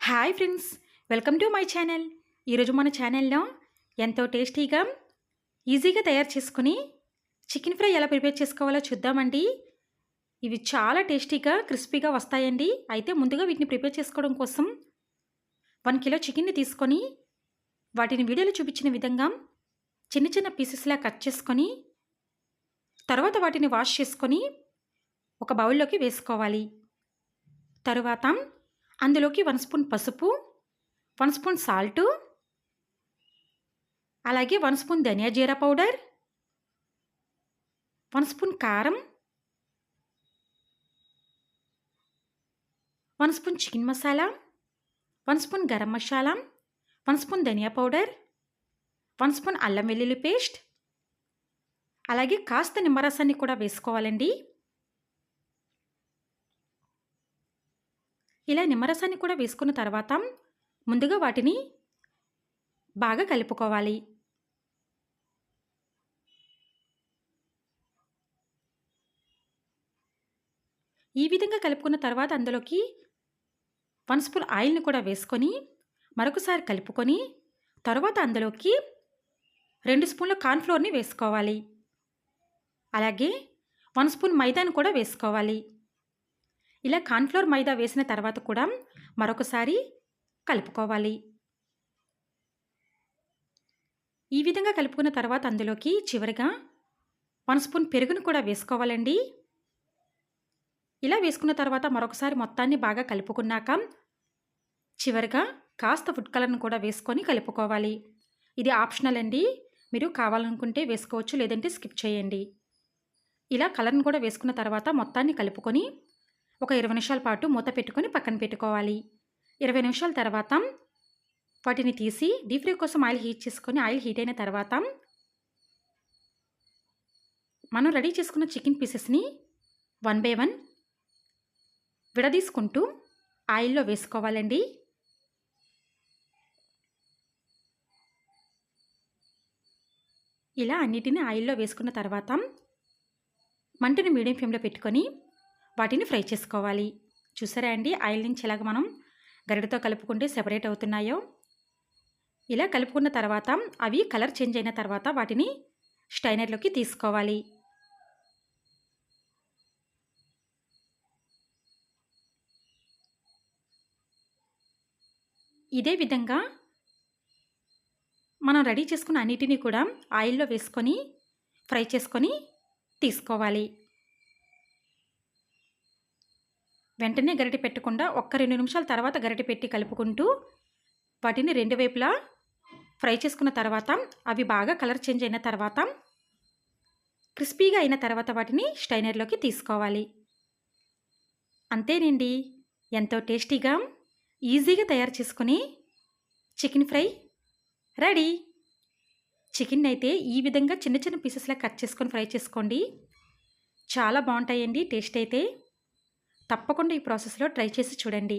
Hi friends welcome to my channel. ఈరోజు మన ఛానల్లో ఎంతో టేస్టీగా ఈజీగా తయారు చేసుకుని చికెన్ ఫ్రై ఎలా ప్రిపేర్ చేసుకోవాలో చూద్దామండి. ఇవి చాలా టేస్టీగా క్రిస్పీగా వస్తాయండి. అయితే ముందుగా వీటిని ప్రిపేర్ చేసుకోవడం కోసం వన్ కిలో చికెన్ని తీసుకొని వాటిని వీడియోలో చూపించిన విధంగా చిన్న చిన్న పీసెస్లా కట్ చేసుకొని తర్వాత వాటిని వాష్ చేసుకొని ఒక బౌల్లోకి వేసుకోవాలి. తరువాత అందులోకి వన్ స్పూన్ పసుపు వన్ స్పూన్ సాల్టు అలాగే వన్ స్పూన్ ధనియా జీరా పౌడర్ వన్ స్పూన్ కారం one spoon chicken masala one spoon garam masala one spoon ధనియా పౌడర్ వన్ స్పూన్ అల్లం వెల్లుల్లి పేస్ట్ అలాగే కాస్త నిమ్మరసాన్ని కూడా వేసుకోవాలండి. ఇలా నిమ్మరసాన్ని కూడా వేసుకున్న తర్వాత ముందుగా వాటిని బాగా కలుపుకోవాలి. ఈ విధంగా కలుపుకున్న తర్వాత అందులోకి వన్ స్పూన్ ఆయిల్ని కూడా వేసుకొని మరొకసారి కలుపుకొని తర్వాత అందులోకి రెండు స్పూన్ల కార్న్ఫ్లోర్ని వేసుకోవాలి. అలాగే వన్ స్పూన్ మైదాని కూడా వేసుకోవాలి. ఇలా కార్న్ఫ్లోర్ మైదా వేసిన తర్వాత కూడా మరొకసారి కలుపుకోవాలి. ఈ విధంగా కలుపుకున్న తర్వాత అందులోకి చివరిగా వన్ స్పూన్ పెరుగును కూడా వేసుకోవాలండి. ఇలా వేసుకున్న తర్వాత మరొకసారి మొత్తాన్ని బాగా కలుపుకున్నాక చివరిగా కాస్త ఫుడ్ కలర్ను కూడా వేసుకొని కలుపుకోవాలి. ఇది ఆప్షనల్ అండి. మీరు కావాలనుకుంటే వేసుకోవచ్చు లేదంటే స్కిప్ చేయండి. ఇలా కలర్ను కూడా వేసుకున్న తర్వాత మొత్తాన్ని కలుపుకొని ఒక ఇరవై నిమిషాల పాటు మూత పెట్టుకొని పక్కన పెట్టుకోవాలి. ఇరవై నిమిషాల తర్వాత వాటిని తీసి డీప్ ఫ్రై కోసం ఆయిల్ హీట్ చేసుకొని ఆయిల్ హీట్ అయిన తర్వాత మనం రెడీ చేసుకున్న చికెన్ పీసెస్ని వన్ బై వన్ విడదీసుకుంటూ ఆయిల్లో వేసుకోవాలండి. ఇలా అన్నిటిని ఆయిల్లో వేసుకున్న తర్వాత మంటని మీడియం ఫ్లేమ్లో పెట్టుకొని వాటిని ఫ్రై చేసుకోవాలి. చూసారా అండి? ఆయిల్ నుంచి ఎలాగ మనం గరిటతో కలుపుకుంటే సెపరేట్ అవుతున్నాయో. ఇలా కలుపుకున్న తర్వాత అవి కలర్ చేంజ్ అయిన తర్వాత వాటిని స్టైనర్లోకి తీసుకోవాలి. ఇదే విధంగా మనం రెడీ చేసుకున్న అన్నిటినీ కూడా ఆయిల్లో వేసుకొని ఫ్రై చేసుకొని తీసుకోవాలి. వెంటనే గరిటె పెట్టకుండా ఒక్క రెండు నిమిషాల తర్వాత గరిటె పెట్టి కలుపుకుంటూ వాటిని రెండు వైపులా ఫ్రై చేసుకున్న తర్వాత అవి బాగా కలర్ చేంజ్ అయిన తర్వాత క్రిస్పీగా అయిన తర్వాత వాటిని స్టైనర్లోకి తీసుకోవాలి. అంతేనండి. ఎంతో టేస్టీగా ఈజీగా తయారు చేసుకుని చికెన్ ఫ్రై రెడీ. చికెన్ అయితే ఈ విధంగా చిన్న చిన్న పీసెస్లా కట్ చేసుకొని ఫ్రై చేసుకోండి. చాలా బాగుంటాయండి. టేస్ట్ అయితే తప్పకుండా ఈ ప్రాసెస్లో ట్రై చేసి చూడండి.